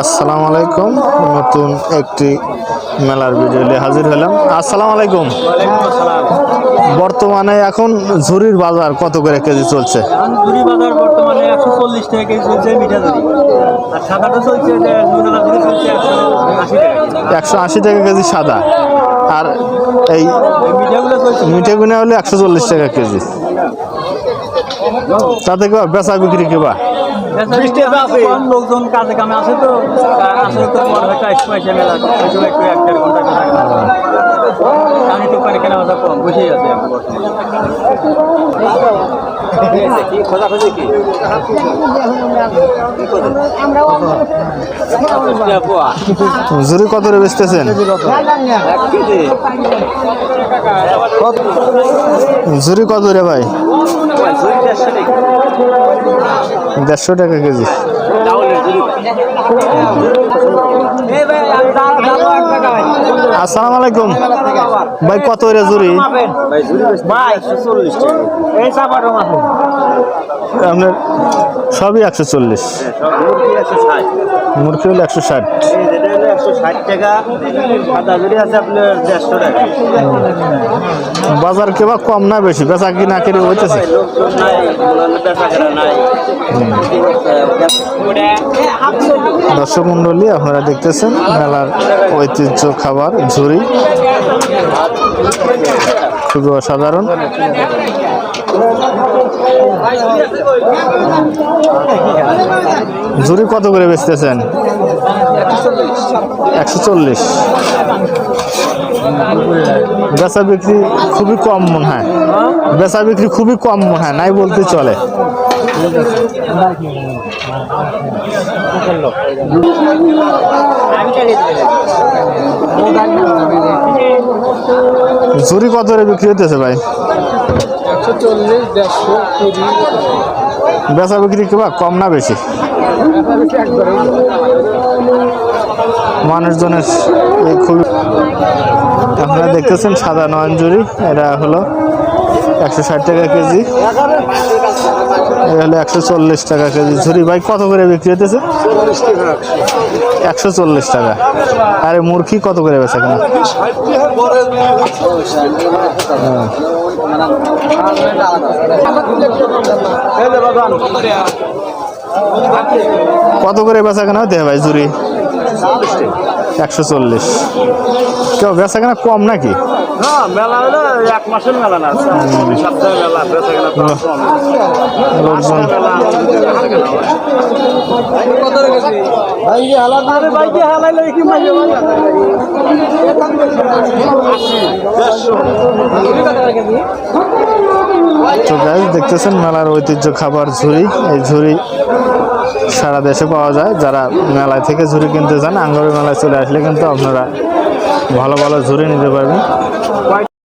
আসসালামু আলাইকুম। নতুন একটি মেলার ভিডিও নিয়ে হাজির হলাম। আসসালামু আলাইকুম। বর্তমানে এখন ঝুরির বাজার কত করে কেজি চলছে? ঝুরি বাজার বর্তমানে একশো চল্লিশ টাকা কেজি চলছে মিঠা ঝুরি আর সাদাটা চলছে একশো আশি টাকা কেজি। সাদা। আর এই মিঠাগুলো হলে একশো চল্লিশ টাকা কেজি। তাতে কেবা? বেচা বিক্রি কেবা লোকজন কাজে কামে আসে তো। আসলে তো মনে হয় টাইস পয়সা মেলা ওই সময় একটু এক দেড় ঘণ্টা আমি তো পারি কেনা বেচা কম বসেই আছে এখন কি খোঁজাখুঁজি কি? ঝুরি কত বেচতেছেন? এক কত রে ভাই? দেড়শো টাকা কেজি চাউলের ঝুরি এই ভাই আমি দাঁড়া দাঁড়া এক টাকা ভাই আসসালামু আলাইকুম। ভাই কত চাপাটো মাছের আপনার সবই একশো চল্লিশ। মুরগি একশো হলো একশো ষাট। বাজার কেবা কম না বেশি বেচা কি না করে হইতেছে দর্শক মন্ডলী আপনারা দেখতেছেন মেলার ঐতিহ্য খাবার ঝুরি খুবই অসাধারণ। ঝুরি কত করে বেচতেছেন? একশো চল্লিশ। বেচা বিক্রি খুবই কম মনে হয়। বেচা বিক্রি খুবই কম মনে হয়, নাই বলতে চলে। ঝুরি কত করে বিক্রি হইতেছে ভাই? বেচা বিক্রি কিবা কম না বেশি? মানুষজনের খুবই আপনারা দেখতেছেন সাদা নয়ন নয়নজুরি, এটা হলো একশো ষাট টাকা কেজি। হলো একশো চল্লিশ টাকা কেজি। ঝুরি ভাই, কত করে বিক্রি হতেছে একশো চল্লিশ টাকা। আরে মুরগি কত করে বেচা কেনা? কত করে বেচা কেনা হতে ভাই ঝুরি? একশো চল্লিশ কেউ বেচা কেনা কম নাকি না মেলা হলো এক মাসের মেলা না সপ্তাহে মেলা বেচা কেনা কম কম। লোকজন মেলা কত রেখেছি ভাই কি হালাল আরে ভাই কি হালাল কি মাঝে মাঝে তো গাইজ দেখতেছেন মেলার ঐতিহ্য খাবার ঝুড়ি। এই ঝুড়ি সারা দেশে পাওয়া যায়। যারা মেলায় থেকে ঝুড়ি কিনতে চান, আঙ্গুরের মেলায় চলে আসলে কিন্তু আপনারা ভালো ভালো ঝুড়ি নিতে পারবেন।